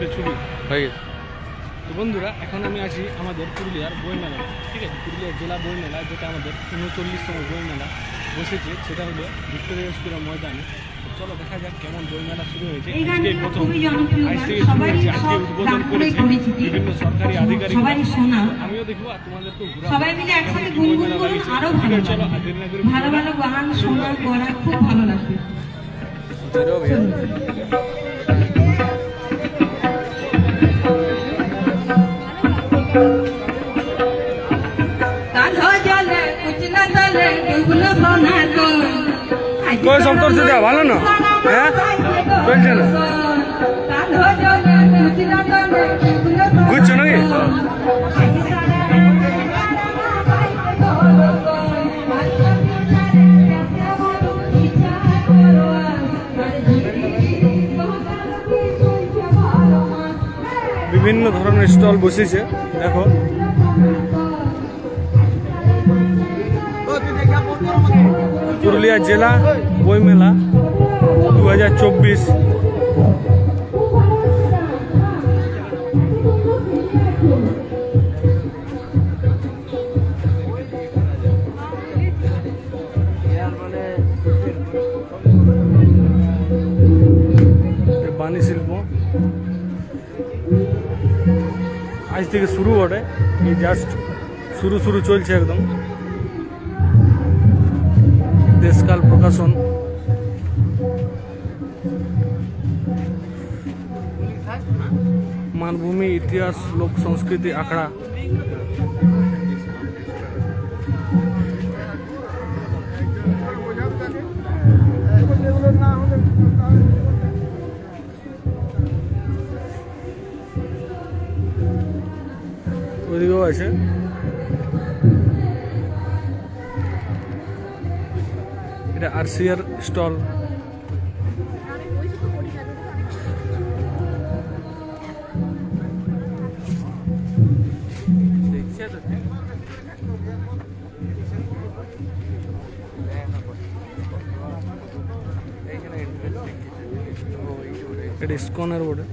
Complete ছবি। হয়ে গেছে। তো বন্ধুরা এখন আমি আছি আমাদের পুরুলিয়ার বইমেলা। ঠিক আছে? পুরুলিয়ার জেলা বইমেলা যেটা আমাদের উনচল্লিশতম বইমেলা বসেছে সেটা হলো ভিক্টোরিয়া স্কুলের ময়দানে। চলো দেখা যাক কেমন বইমেলা শুরু হয়েছে। এই আজকে প্রথম আজ থেকে শুরু হয়েছে আজকে উদ্বোধন করে করেছে বিভিন্ন সরকারি আধিকারিক। আমিও দেখব আর তোমাদেরকেও ঘুরা সবাই মিলে একসাথে গুনগুন করুন আরও চলো ভালো ভালো গান শোনা করা খুব ভালো লাগবে। কই সন্তোষ দিদা, ভালো না? হ্যাঁ? চলছে না? ঘুরছো নাকি? বিভিন্ন ধরনের স্টল বসেছে দেখো। পুরুলিয়া জেলা বইমেলা দু হাজার চব্বিশ। থেকে শুরু বটে এই জাস্ট শুরু শুরু চলছে একদম। দেশকাল প্রকাশন। মানভূমি, ইতিহাস, লোক, সংস্কৃতি, আখড়া। আছে। এটা আরসিআর স্টল। এটা ইস্কনের বোর্ডে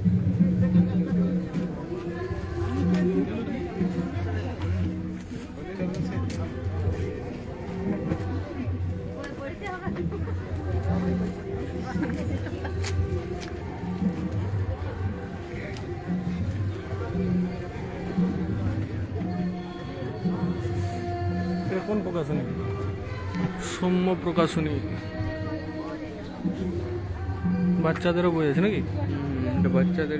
কোন প্রকাশনী। সৌম্য প্রকাশনী। বাচ্চাদেরও বই আছে নাকি? এটা বাচ্চাদের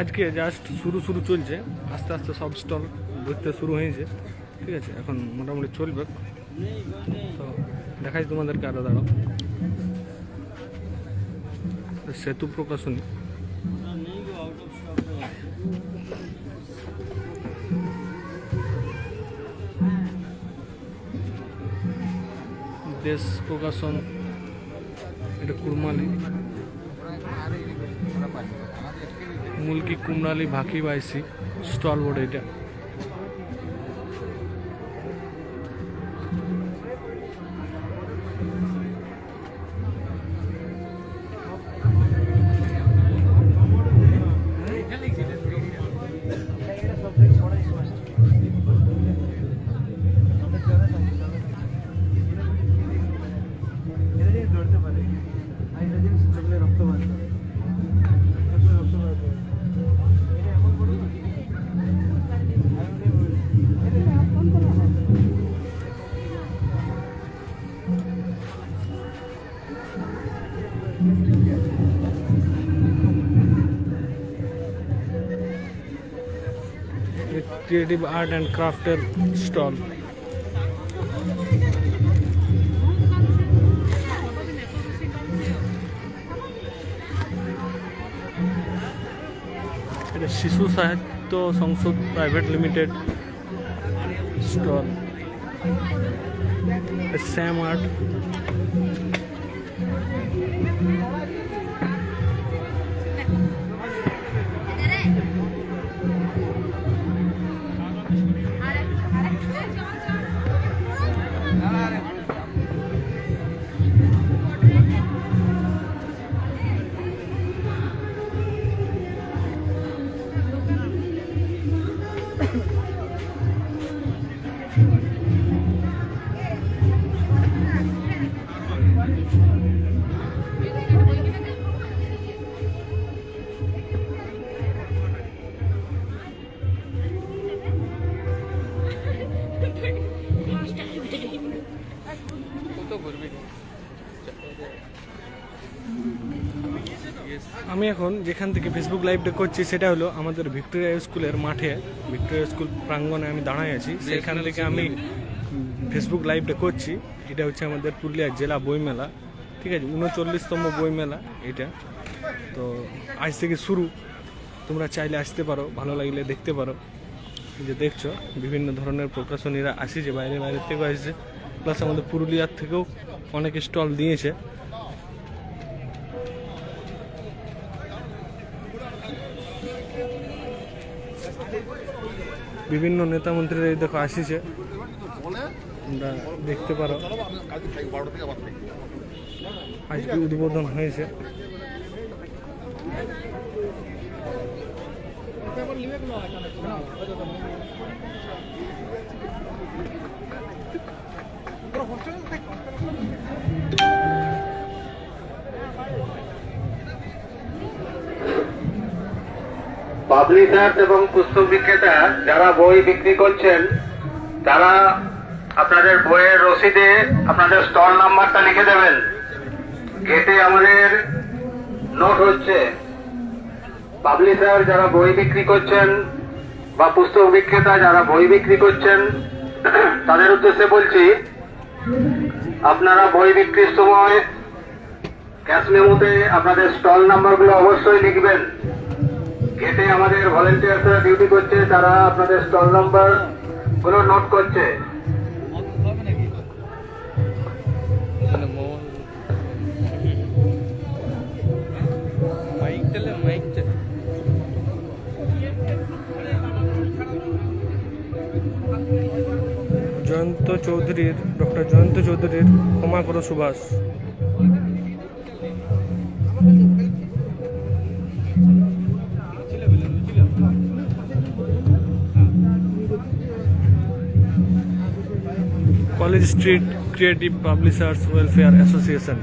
আজকে জাস্ট শুরু শুরু চলছে। আস্তে আস্তে সব স্টল ঘুরতে শুরু হয়েছে। ঠিক আছে, এখন মোটামুটি চলবে। তো দেখাই তোমাদেরকে আরও, দাঁড়াও। সেতু প্রকাশনী। দেশ প্রকাশন, এটা কুরমালি মুলকি কুমড়ালি, ভাকি বাইসি স্টল বোর্ড এটা। ক্রিয়েটিভ আর্ট অ্যান্ড ক্রাফটের স্টল এটা Shishu Sahitya Sansad private limited stall Sam art এখন যেখান থেকে ফেসবুক লাইভটা করছি সেটা হলো আমাদের ভিক্টোরিয়া স্কুলের মাঠে। ভিক্টোরিয়া স্কুল প্রাঙ্গণে আমি দাঁড়াই আছি। সেখান থেকে আমি ফেসবুক লাইভটা করছি। এটা হচ্ছে আমাদের পুরুলিয়া জেলা বইমেলা। ঠিক আছে উনচল্লিশতম বইমেলা এটা। তো আজ থেকে শুরু। তোমরা চাইলে আসতে পারো ভালো লাগলে দেখতে পারো। যে দেখছ বিভিন্ন ধরনের প্রকাশনীরা আসিছে বাইরে বাইরে থেকেও আসছে। প্লাস আমাদের পুরুলিয়ার থেকেও অনেক স্টল দিয়েছে। বিভিন্ন নেতা মন্ত্রীরা এই দেখো আসিছে। দেখতে পারো। আজকে উদ্বোধন হয়েছে। পাবলিশার্স এবং পুস্তক বিক্রেতা যারা বই বিক্রি করছেন, তারা আপনাদের বইয়ের রসিদে আপনাদের স্টল নাম্বারটা লিখে দেবেন। গেটে আমাদের নোট হচ্ছে পাবলিশার যারা বই বিক্রি করছেন বা পুস্তক বিক্রেতা যারা বই বিক্রি করছেন, তাদের উদ্দেশ্যে বলছি, আপনারা বই বিক্রির সময় ক্যাশ মেমোতে আপনাদের স্টল নাম্বারগুলো অবশ্যই লিখবেন। গেটে আমাদের ভলেন্টিয়ার্সরা ডিউটি করছে, তারা আপনাদের স্টল নাম্বারগুলো নোট করছে। জয়ন্ত চৌধুরীর, ডক্টর জয়ন্ত চৌধুরীর ক্ষমা করো Subhas. College street creative publishers welfare association.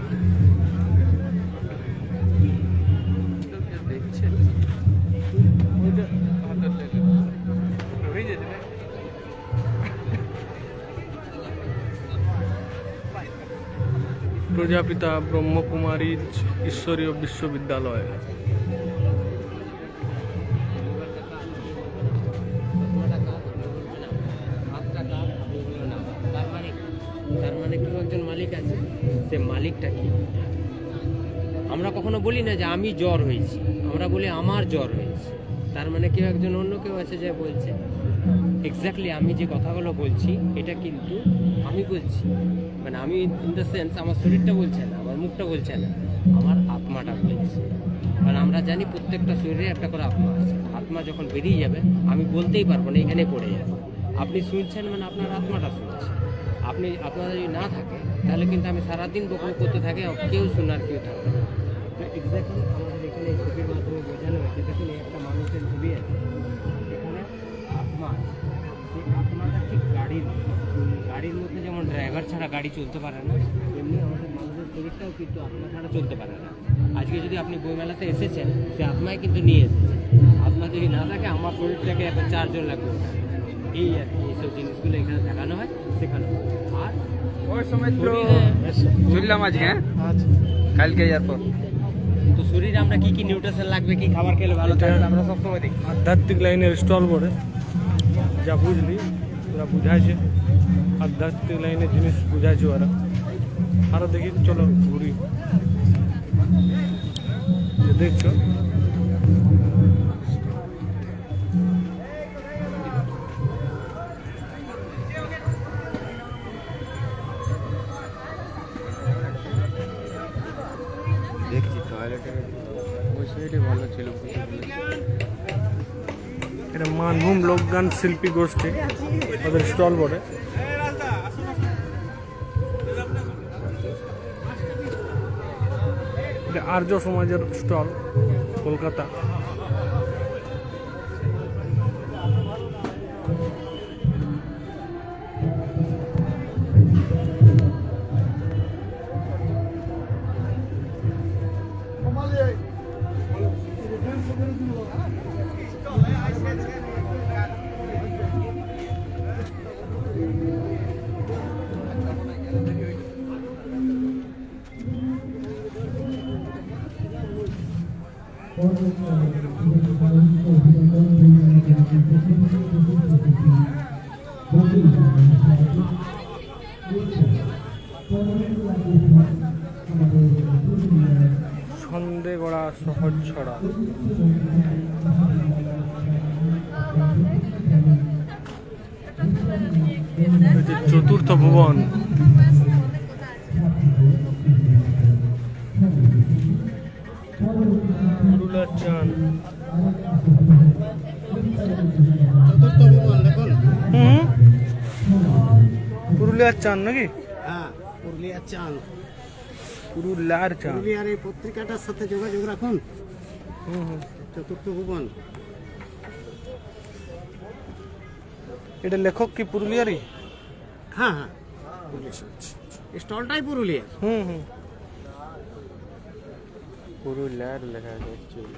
Prajapita Brahmakumari Ishwariya Vishwavidyalaya. আমরা কখনো বলি না যে আমি জ্বর হয়েছি। আমরা বলি আমার জ্বর হয়েছে। তার মানে কেউ একজন অন্য কেউ আছে যে বলছে এক্স্যাক্টলি আমি যে কথাগুলো বলছি, এটা কিন্তু আমি বলছি। মানে আমি ইন দ্য সেন্স আমার শরীরটা বলছে না, আমার মুখটা বলছে না, আমার আত্মাটা বলছে। কারণ আমরা জানি প্রত্যেকটা শরীরে একটা করে আত্মা আছে। আত্মা যখন বেরিয়ে যাবে, আমি বলতেই পারব না, এখানে পড়ে যাবে। আপনি শুনছেন মানে আপনার আত্মাটা শুনছে। আপনি, আপনার যদি না থাকে তাহলে কিন্তু আমি সারাদিন বকবক করতে থাকি কেউ শোনার কেউ থাকবে এক্স্যাক্টলি আমাদের এখানে ছবির মাধ্যমে বোঝানো হয়েছে। দেখুন একটা মানুষের ছবি আছে। এখানে আত্মা গাড়ির গাড়ির মধ্যে যেমন ড্রাইভার ছাড়া গাড়ি চলতে পারে না, তেমনি আমাদের মানুষের শরীরটাও কিন্তু আত্মা ছাড়া চলতে পারে না। আজকে যদি আপনি বইমেলাতে এসেছেন, সে আত্মাই কিন্তু নিয়ে এসেছে। আত্মা যদি না থাকে, আমার শরীরটাকে এখন চারজন লাগবে। এই আর কি এইসব জিনিসগুলো এখানে দেখানো হয়, শেখানো হয়। আর ওই সময় তো শরীরে- চললাম আজকে হ্যাঁ? কালকে এরপর তো শরীরে আমরা কি কি নিউট্রিশন লাগবে কি খাবার খেলে ভালো থাকবে আমরা সবসময় দেখি। আধ্যাত্মিক লাইনের স্টল পড়ে যা বুঝলি ওরা বুঝাইছে। আধ্যাত্মিক লাইনের জিনিস বুঝাইছে ওরা। আরও দেখি চলো ঘুরি। দেখছি? ছিল এটা মানভূম লোকগান শিল্পী গোষ্ঠী ওদের স্টল বলে এটা আর্য সমাজের স্টল কলকাতা। সন্দেগড়া সহজ ছড়া। চতুর্থ ভুবন। চান চান নাকি? হ্যাঁ পুরুলিয়ার চান। পুরুলিয়ার চান। পুরুলিয়ার এই পত্রিকাটার সাথে যোগাযোগ রাখুন। হুম হুম। চতুর্থ ভুবন। এটা লেখক কি পুরুলিয়ারই? হ্যাঁ হ্যাঁ। স্টলটাই পুরুলিয়া হুম হুম। পুরুলিয়ার লেখা আছে অ্যাকচুয়ালি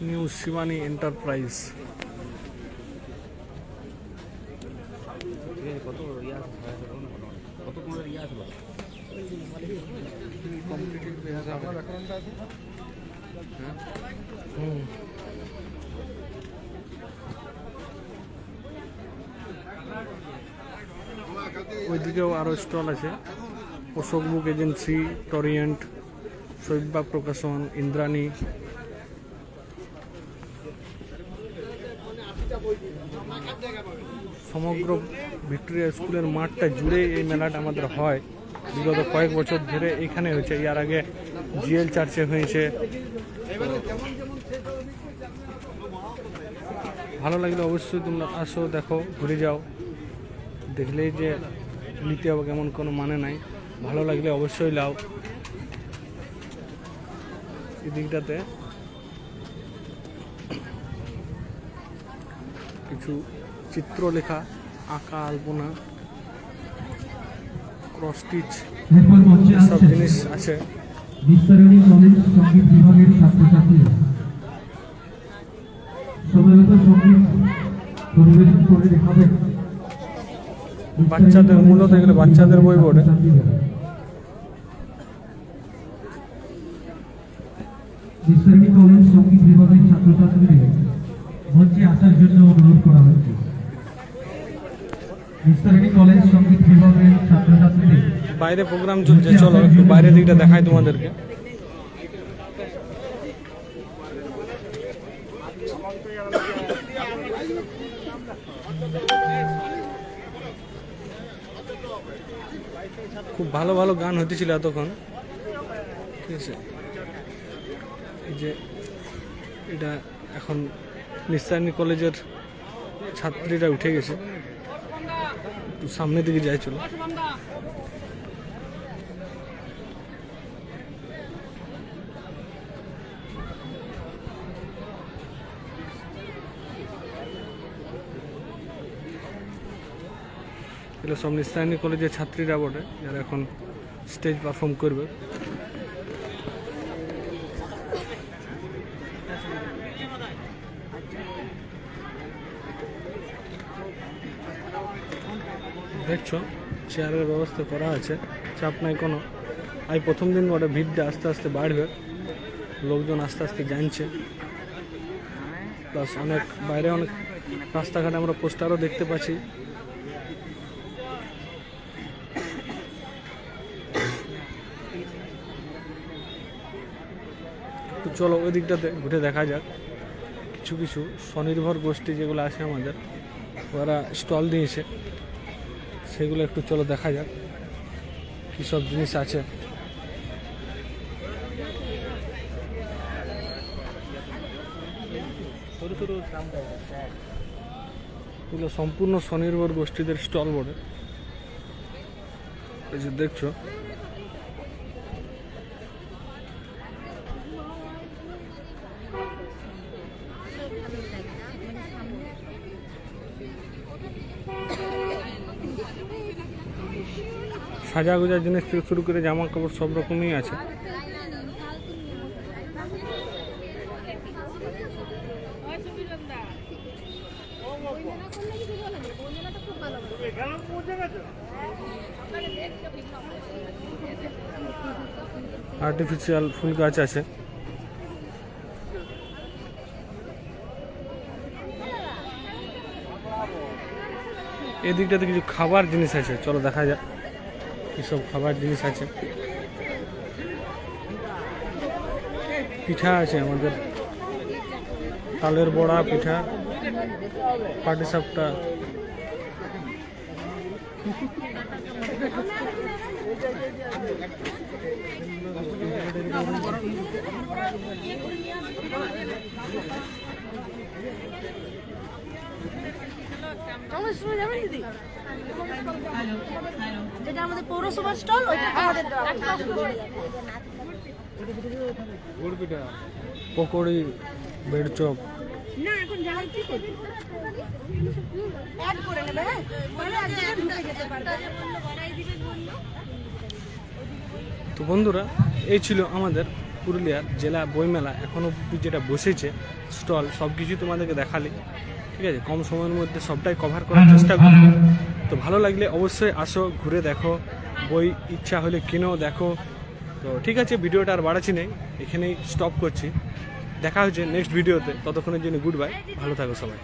নিউ শিবানী এন্টারপ্রাইজ হুম। ওইদিকেও আরও স্টল আছে। অশোক বুক এজেন্সি, টরিয়েন্ট শৈব্যা প্রকাশন, ইন্দ্রাণী। সমগ্র ভিক্টোরিয়া স্কুলের মাঠটা জুড়ে এই মেলাটা আমাদের হয়। বিগত কয়েক বছর ধরে এখানে হয়েছে। এর আগে জিএল চার্চে হয়েছে। ভালো লাগলে অবশ্যই তোমরা আসো, দেখো, ঘুরে যাও। দেখলেই যে নিতে হবে কেমন কোনো মানে নাই। ভালো লাগলে অবশ্যই লাও। এদিকটাতে কিছু চিত্রলেখা আঁকা আলপনা ক্রস স্টিচ সব জিনিস আছে। বিস্তারণী কলেজ সংগীত বিভাগের ছাত্রছাত্রীরা সময়মতো সংগীত পরিবেশন করে দেখাবেন বাচ্চাদের মূলত এগুলো বাচ্চাদের বই পড়ে। কলেজ সংগীত বিভাগের ছাত্রছাত্রীদের মঞ্চে আসার জন্য অনুরোধ করা হচ্ছে কলেজ সংগীত বিভাগের ছাত্রছাত্রীদের বাইরে প্রোগ্রাম চলছে চলো একটু বাইরের দিকটা দেখাই তোমাদেরকে। খুব ভালো ভালো গান হতেছিল এতক্ষণ। ঠিক আছে? এই যে এটা এখন নিস্তারণী কলেজের ছাত্রীরা উঠে গেছে। সামনের দিকে যাই চলো। এগুলো সব নিস্তারণী কলেজের ছাত্রীরা বটে, যারা এখন স্টেজ পারফর্ম করবে। দেখছ চেয়ারের ব্যবস্থা করা আছে, চাপ নাই কোনো। আজ প্রথম দিন বটে, ভিড়টা আস্তে আস্তে বাড়বে। লোকজন আস্তে আস্তে জানছে। প্লাস অনেক, বাইরে অনেক রাস্তাঘাটে আমরা পোস্টারও দেখতে পাচ্ছি। চলো ওই দিকটাতে ঘুরে দেখা যাক। কিছু কিছু স্বনির্ভর গোষ্ঠী যেগুলো আছে আমাদের ওরা স্টল দিয়েছে সেগুলো একটু চলো দেখা যাক কী সব জিনিস আছে। এগুলো সম্পূর্ণ স্বনির্ভর গোষ্ঠীদের স্টল বটে। এই যে দেখছ সাজা জিনিস থেকে শুরু করে জামা কাপড় সব রকমই আছে। আর্টিফিশিয়াল ফুল গাছ আছে। এদিকটাতে কিছু খাবার জিনিস আছে, চলো দেখা যাক। এসব খাবার জিনিস আছে পিঠা আছে আমাদের তালের বড়া পিঠা পাটিসাপটা শুনে যাবেন দিদি যেটা আমাদের পৌরসভার স্টল ওইটা আমাদের গুড় পিঠা পকোড়ি ব্রেড চপ না এখন যাওয়ার কি করবি? অ্যাড করে নেবে হ্যাঁ? ঢুকে যেতে পারবে। তো বন্ধুরা এই ছিল আমাদের পুরুলিয়ার জেলা বইমেলা। এখন অব্দি যেটা বসেছে স্টল সব কিছু তোমাদেরকে দেখালি। ঠিক আছে কম সময়ের মধ্যে সবটাই কভার করার চেষ্টা করব। তো ভালো লাগলে অবশ্যই আসো ঘুরে দেখো বই ইচ্ছা হলে কিনো দেখো। তো ঠিক আছে ভিডিওটা আর বাড়াচ্ছি নেই এখানেই স্টপ করছি। দেখা হচ্ছে নেক্সট ভিডিওতে ততক্ষণের জন্য গুড বাই ভালো থাকো সবাই।